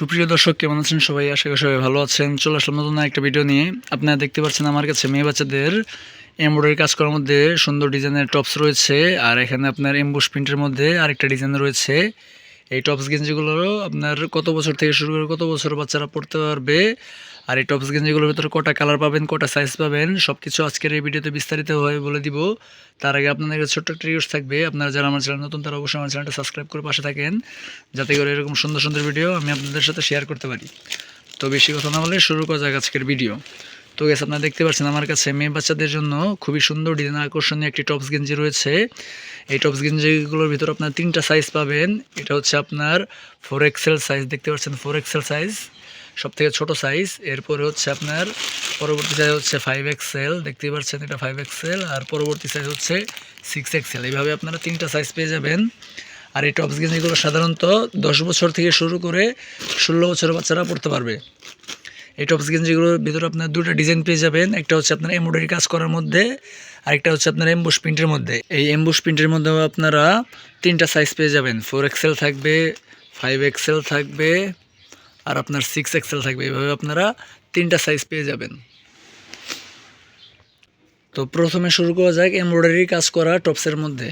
সুপ্রিয় দর্শক, কেমন আছেন সবাই? আশা করি সবাই ভালো আছেন। চলে আসলাম নতুন একটা ভিডিও নিয়ে। আপনারা দেখতে পাচ্ছেন আমার কাছে মেয়ে বাচ্চাদের এমব্রয়ডারি কাজ করার মধ্যে সুন্দর ডিজাইনের টপস রয়েছে, আর এখানে আপনার এম্বুস প্রিন্টের মধ্যে আরেকটা ডিজাইন রয়েছে। এই টপস গেঞ্জিগুলোরও আপনার কত বছর থেকে শুরু করে কত বছর বাচ্চারা পড়তে পারবে? আর এই টপস গেঞ্জিগুলোর ভিতরে কটা কালার পাবেন, কটা সাইজ পাবেন সব কিছু আজকের এই ভিডিওতে বিস্তারিত বিস্তারিতভাবে বলে দিব। তার আগে আপনাদের ছোট্ট একটা রিকোয়েস্ট থাকবে, আপনারা যারা আমার চ্যানেল নতুন, তারা অবশ্যই আমার চ্যানেলটা সাবস্ক্রাইব করে পাশে থাকেন, যাতে করে এরকম সুন্দর সুন্দর ভিডিও আমি আপনাদের সাথে শেয়ার করতে পারি। তো বেশি কথা না বলে শুরু করা যাক আজকের ভিডিও তো গেছে আপনারা দেখতে পাচ্ছেন আমার কাছে মেয়ে বাচ্চাদের জন্য খুবই সুন্দর ডিজাইন আকর্ষণীয় একটি টপস গেঞ্জি রয়েছে। এই টপস গেঞ্জিগুলোর ভিতর আপনার তিনটা সাইজ পাবেন, এটা হচ্ছে আপনার ফোর এক্সেল সাইজ দেখতে পাচ্ছেন ফোর এক্সেল সাইজ সব থেকে ছোটো সাইজ এরপরে হচ্ছে আপনার পরবর্তী সাইজ হচ্ছে ফাইভ এক্সেল দেখতেই পাচ্ছেন এটা ফাইভ এক্সেল আর পরবর্তী সাইজ হচ্ছে সিক্স এক্সেল এইভাবে আপনারা তিনটা সাইজ পেয়ে যাবেন। আর এই টপস গেঞ্জিগুলো সাধারণত দশ বছর থেকে শুরু করে ষোলো বছরের বাচ্চারা পড়তে পারবে। এই টপস গেঞ্জিগুলোর ভিতরে আপনার দুটো ডিজাইন পেয়ে যাবেন। একটা হচ্ছে আপনার এমব্রয়ডারি কাজ করার মধ্যে আরেকটা হচ্ছে আপনার এমবুস প্রিন্টের মধ্যে। এই এমবুস প্রিন্টের মধ্যেও আপনারা তিনটা সাইজ পেয়ে যাবেন। ফোর এক্সেল থাকবে ফাইভ এক্সেল থাকবে আর আপনার সিক্স এক্সেল থাকবে। এইভাবে আপনারা তিনটা সাইজ পেয়ে যাবেন। তো প্রথমে শুরু করা যাক এমব্রয়ডারি কাজ করা টপসের মধ্যে।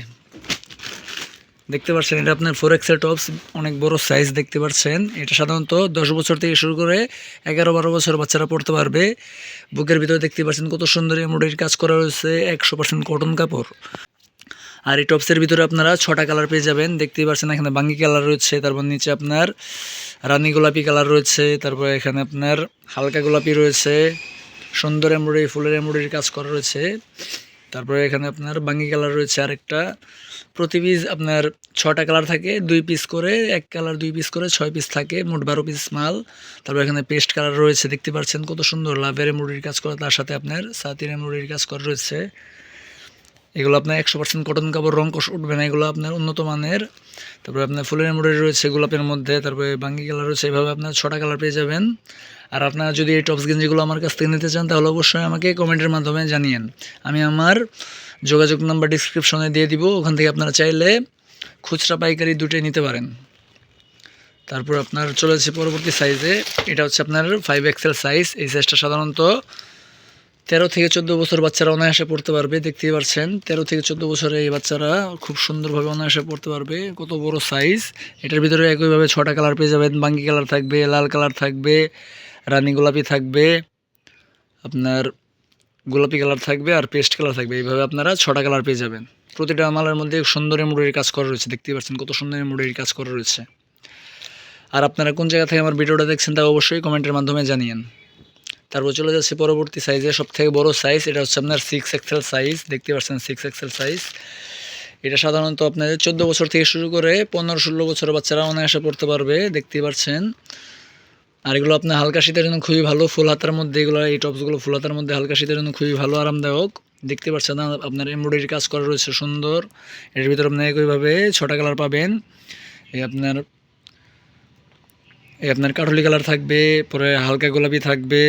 দেখতে পাচ্ছেন, এটা আপনার ফোর এক্সেল টপস অনেক বড় সাইজ দেখতে পাচ্ছেন। এটা সাধারণত দশ বছর থেকে শুরু করে এগারো বারো বছর বাচ্চারা পড়তে পারবে। বুকের ভিতরে দেখতে পাচ্ছেন কত সুন্দর এমব্রয়ডারি কাজ করা রয়েছে, একশো পার্সেন্ট কটন কাপড়। আর এই টপসের ভিতরে আপনারা ছটা কালার পেয়ে যাবেন। দেখতেই পাচ্ছেন এখানে বাঙ্গি কালার রয়েছে, তারপর নিচে আপনার রানী গোলাপি কালার রয়েছে, তারপর এখানে আপনার হালকা গোলাপি রয়েছে, সুন্দর এমব্রয়ডারি, ফুলের এমব্রয়ডারি কাজ করা রয়েছে। তারপরে এখানে আপনার বাঙ্গি কালার রয়েছে আরেকটা। প্রতি পিস আপনার ছটা কালার থাকে, দুই পিস করে, এক কালার দুই পিস করে, ছয় পিস থাকে, মোট বারো পিস মাল। তারপর এখানে পেস্ট কালার রয়েছে, দেখতে পাচ্ছেন কত সুন্দর। লাভের এমব্রয়ডারি কাজ করা, তার সাথে আপনার সাতির এমব্রয়ডারি কাজ করা রয়েছে। এগুলো আপনার একশো পার্সেন্ট কটন কাপড়, রং কষ উঠবে না, এগুলো আপনার উন্নত মানের। তারপরে আপনার ফুলের এমব্রয়ডারি রয়েছে গোলাপের মধ্যে, তারপরে বাঙ্গি কালার রয়েছে এইভাবে আপনার ছটা কালার পেয়ে যাবেন। আর আপনারা যদি এই টপস গেঞ্জিগুলো আমার কাছ থেকে নিতে চান, তাহলে অবশ্যই আমাকে কমেন্টের মাধ্যমে জানিয়েন। আমি আমার যোগাযোগ নাম্বার ডিসক্রিপশনে দিয়ে দিব, ওখান থেকে আপনারা চাইলে খুচরা পাইকারি দুটোই নিতে পারেন। তারপর আপনার চলে যাচ্ছে পরবর্তী সাইজে এটা হচ্ছে আপনার ফাইভ এক্সেল সাইজ এই সাইজটা সাধারণত তেরো থেকে চোদ্দ বছর বাচ্চারা অনায়াসে পড়তে পারবে, দেখতেই পারছেন তেরো থেকে চোদ্দ বছরে এই বাচ্চারা খুব সুন্দরভাবে অনায়াসে পড়তে পারবে। কত বড় সাইজ এটার ভিতরে একইভাবে ছটা কালার পেয়ে যাবেন। বাঙ্গি কালার থাকবে, লাল কালার থাকবে, রানী গোলাপি থাকবে, আপনার গোলাপি কালার থাকবে আর পেস্ট কালার থাকবে। এইভাবে আপনারা ছটা কালার পেয়ে যাবেন। প্রতিটা মালের মধ্যে সুন্দর এমব্রয়ডারি কাজ করা রয়েছে। দেখতেই পাচ্ছেন কত সুন্দর এমব্রয়ডারি কাজ করা রয়েছে। আর আপনারা কোন জায়গা থেকে আমার ভিডিওটা দেখছেন তা অবশ্যই কমেন্টের মাধ্যমে জানিয়েন। তারপর চলে যাচ্ছে পরবর্তী সাইজে সব থেকে বড়ো সাইজ এটা হচ্ছে আপনার সিক্স এক্সেল সাইজ দেখতে পাচ্ছেন সিক্স এক্সেল সাইজ এটা সাধারণত আপনাদের চোদ্দ বছর থেকে শুরু করে পনেরো, ষোলো বছরের বাচ্চারা অনায়াসে পড়তে পারবে, দেখতে পাচ্ছেন। আর এগুলো আপনার হালকা শীতের জন্য খুবই ভালো, ফুল হাতার মধ্যে এগুলো, এই টপসগুলো ফুল হাতার মধ্যে হালকা শীতের জন্য খুবই ভালো, আরামদায়ক। দেখতে পাচ্ছেন আপনার এমব্রয়ডারি কাজ করা রয়েছে সুন্দর। এর ভিতরে আপনি একইভাবে ছটা কালার পাবেন। এই আপনার আপনার কাঠলি কালার থাকবে, পরে হালকা গোলাপি থাকবে,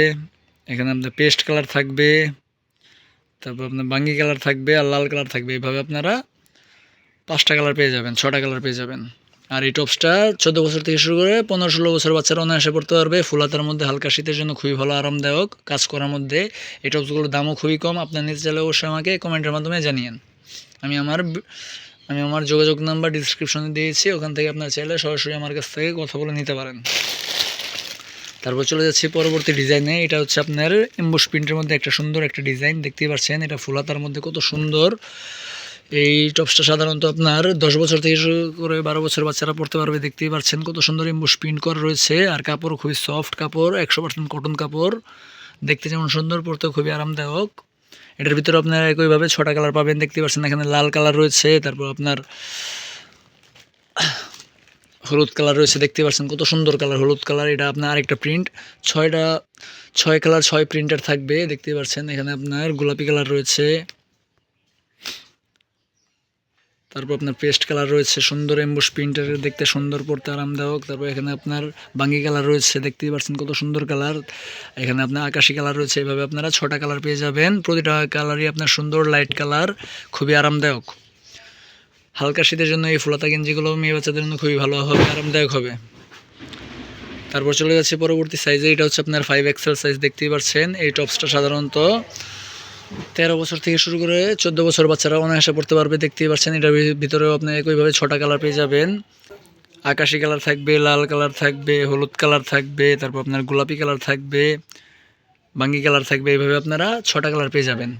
এখানে আপনার পেস্ট কালার থাকবে, তারপর আপনার বাঙ্গি কালার থাকবে আর লাল কালার থাকবে। এইভাবে আপনারা পাঁচটা কালার পেয়ে যাবেন, ছটা কালার পেয়ে যাবেন। আর এই টপসটা চোদ্দ বছর থেকে শুরু করে পনেরো ষোলো বছর বাচ্চারা অনায়াসে পড়তে পারবে। ফুলাতার মধ্যে হালকা শীতের জন্য খুবই ভালো, আরামদায়ক কাজ করার মধ্যে এই টপসগুলোর দামও খুবই কম। আপনার নিতে চাইলে অবশ্যই আমাকে কমেন্টের মাধ্যমে জানিয়েন। আমি আমার আমি আমার যোগাযোগ নাম্বার ডিসক্রিপশনে দিয়েছি, ওখান থেকে আপনার চাইলে সরাসরি আমার কাছ থেকে কথা বলে নিতে পারেন। তারপর চলে যাচ্ছি পরবর্তী ডিজাইনে এটা হচ্ছে আপনার এম্বুস প্রিন্টের মধ্যে একটা সুন্দর একটা ডিজাইন দেখতেই পাচ্ছেন, এটা ফুলাতার মধ্যে কত সুন্দর। এই টপসটা সাধারণত আপনার দশ বছর থেকে শুরু করে বারো বছর বাচ্চারা পড়তে পারবে, দেখতেই পাচ্ছেন কত সুন্দর এম্বুস প্রিন্ট করা রয়েছে। আর কাপড় খুবই সফট কাপড়, একশো পার্সেন্ট কটন কাপড়, দেখতে যেমন সুন্দর পড়তে খুবই আরামদায়ক। এটার ভিতরে আপনারা একইভাবে ছটা কালার পাবেন, দেখতে পাচ্ছেন এখানে লাল কালার রয়েছে, তারপর আপনার হলুদ কালার রয়েছে, দেখতে পাচ্ছেন কত সুন্দর কালার, হলুদ কালার, এটা আপনার আরেকটা প্রিন্ট। ছয়টা, ছয় কালার, ছয় প্রিন্টার থাকবে, দেখতে পাচ্ছেন এখানে আপনার গোলাপি কালার রয়েছে। তারপর আপনার পেস্ট কালার রয়েছে, সুন্দর এম্বুস প্রিন্টারের দেখতে সুন্দর, পড়তে আরামদায়ক। তারপর এখানে আপনার বাঙ্গি কালার রয়েছে, দেখতেই পাচ্ছেন কত সুন্দর কালার। এখানে আপনার আকাশি কালার রয়েছে, এভাবে আপনারা ছটা কালার পেয়ে যাবেন। প্রতিটা কালারই আপনার সুন্দর লাইট কালার, খুবই আরামদায়ক। হালকা শীতের জন্য এই ফুলাতা গেঞ্জিগুলো মেয়ে বাচ্চাদের জন্য খুবই ভালো হবে, আরামদায়ক হবে। তারপর চলে যাচ্ছে পরবর্তী সাইজে এটা হচ্ছে আপনার ফাইভ এক্সেল সাইজ দেখতেই পাচ্ছেন এই টপসটা সাধারণত তেরো বছর থেকে শুরু করে চোদ্দ বছর বাচ্চারা অনায়াসে পড়তে পারবে, দেখতেই পাচ্ছেন। এটার ভিতরেও আপনি একইভাবে ছটা কালার পেয়ে যাবেন। আকাশি কালার থাকবে, লাল কালার থাকবে, হলুদ কালার থাকবে, তারপর আপনার গোলাপি কালার থাকবে, বাঙ্গি কালার থাকবে, এইভাবে আপনারা ছটা কালার পেয়ে যাবেন।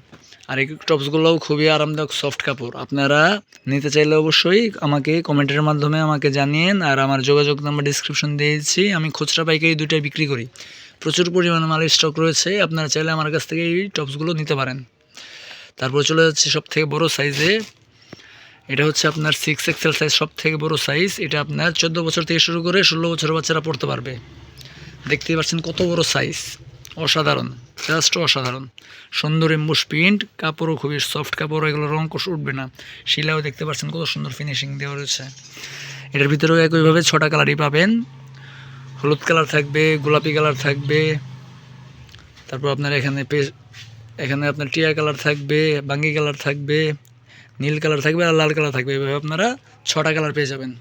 আর এই টপসগুলোও খুবই আরামদায়ক সফট কাপড়। আপনারা নিতে চাইলে অবশ্যই আমাকে কমেন্টের মাধ্যমে আমাকে জানিয়েন, আর আমার যোগাযোগ নাম্বার ডিসক্রিপশন দিয়েছি। আমি খুচরা পাইকারি দুইটাই বিক্রি করি। প্রচুর পরিমাণে মালের স্টক রয়েছে, আপনারা চাইলে আমার কাছ থেকে এই টপসগুলো নিতে পারেন। তারপর চলে যাচ্ছে সব থেকে বড়ো সাইজে এটা হচ্ছে আপনার সিক্স এক্সেল সাইজ সব থেকে বড়ো সাইজ এটা আপনার চোদ্দ বছর থেকে শুরু করে ষোলো বছর বাচ্চারা পড়তে পারবে। দেখতেই পাচ্ছেন কত বড় সাইজ অসাধারণ জাস্ট অসাধারণ। সুন্দর এম্বুস প্রিন্ট কাপড়ও খুবই সফট কাপড়, এগুলো রং কোষ উঠবে না। শিলাও দেখতে পাচ্ছেন কত সুন্দর ফিনিশিং দেওয়া রয়েছে। এটার ভিতরেও একইভাবে ছটা কালারই পাবেন। হলুদ কালার থাকবে, গোলাপি কালার থাকবে। তারপর আপনার এখানে পে- এখানে আপনার টিয়া কালার থাকবে, বাঙ্গি কালার থাকবে, নীল কালার থাকবে আর লাল কালার থাকবে। এভাবে আপনারা ছটা কালার পেয়ে যাবেন।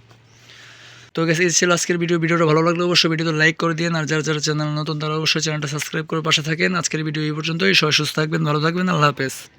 তো গেছে এই ছিল আজকের ভিডিও ভিডিওটা ভালো লাগলে অবশ্যই ভিডিওতে লাইক করে দিন আর যারা যারা চ্যানেল নতুন, তারা অবশ্যই চ্যানেলটা সাবস্ক্রাইব করে পাশে থাকেন। আজকের ভিডিও এই পর্যন্তই। সবাই সুস্থ থাকবেন, ভালো থাকবেন। আল্লাহ হাফেজ।